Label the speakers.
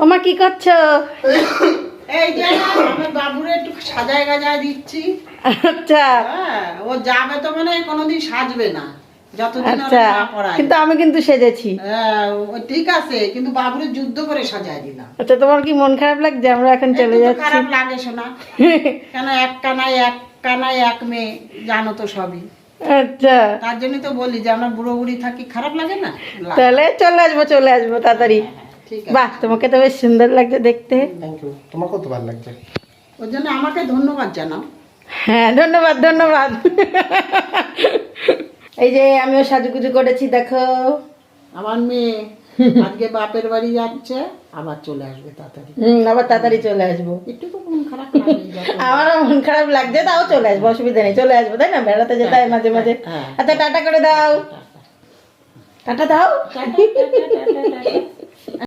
Speaker 1: ওমা কি করছ?
Speaker 2: এই যে আমার বাবুরে একটু সাজায় গাজায় দিচ্ছি।
Speaker 1: আচ্ছা।
Speaker 2: হ্যাঁ ও যাবে তো মানে কোনোদিন সাজবে না। যতদিন
Speaker 1: আচ্ছা
Speaker 2: না পড়ায়।
Speaker 1: কিন্তু আমি কিন্তু সেজেছি।
Speaker 2: হ্যাঁ, ঠিক আছে কিন্তু বাবুরে যুদ্ধ করে সাজায় দিলাম।
Speaker 1: আচ্ছা তোমার কি মন খারাপ লাগছে? আমরা এখন চলে যাচ্ছি।
Speaker 2: খারাপ লাগে শোনা। কেন এক কানায় এক কানায় এক মেয়ে জানো তো সবই।
Speaker 1: আচ্ছা।
Speaker 2: তার জন্য তো বলি যে আমরা বুড়ো বুড়ি থাকি খারাপ লাগে না?
Speaker 1: তাহলে চলে আসব চলে আসব তাড়াতাড়ি। বাহ তোমাকে তো বেশ সুন্দর লাগছে দেখতে।
Speaker 3: থ্যাংক ইউ তোমার কত ভালো লাগছে?
Speaker 2: ওর জন্য আমাকে ধন্যবাদ জানাও।
Speaker 1: হ্যাঁ ধন্যবাদ ধন্যবাদ। এই যে আমিও সাজুগুজু করেছি দেখো।
Speaker 2: আমার মেয়ে আজকে বাপের বাড়ি যাচ্ছে আবার চলে আসবে তাড়াতাড়ি।
Speaker 1: হুম আবার তাড়াতাড়ি চলে আসব।
Speaker 2: একটু তো মন খারাপ লাগে
Speaker 1: আমারও মন খারাপ লাগছে তাও চলে আসব অসুবিধা নেই চলে আসব তাই না? বেড়াতে যেতে হয় মাঝে মাঝে।
Speaker 2: হ্যাঁ।
Speaker 1: আচ্ছা টাটা করে দাও। টাটা। দাও।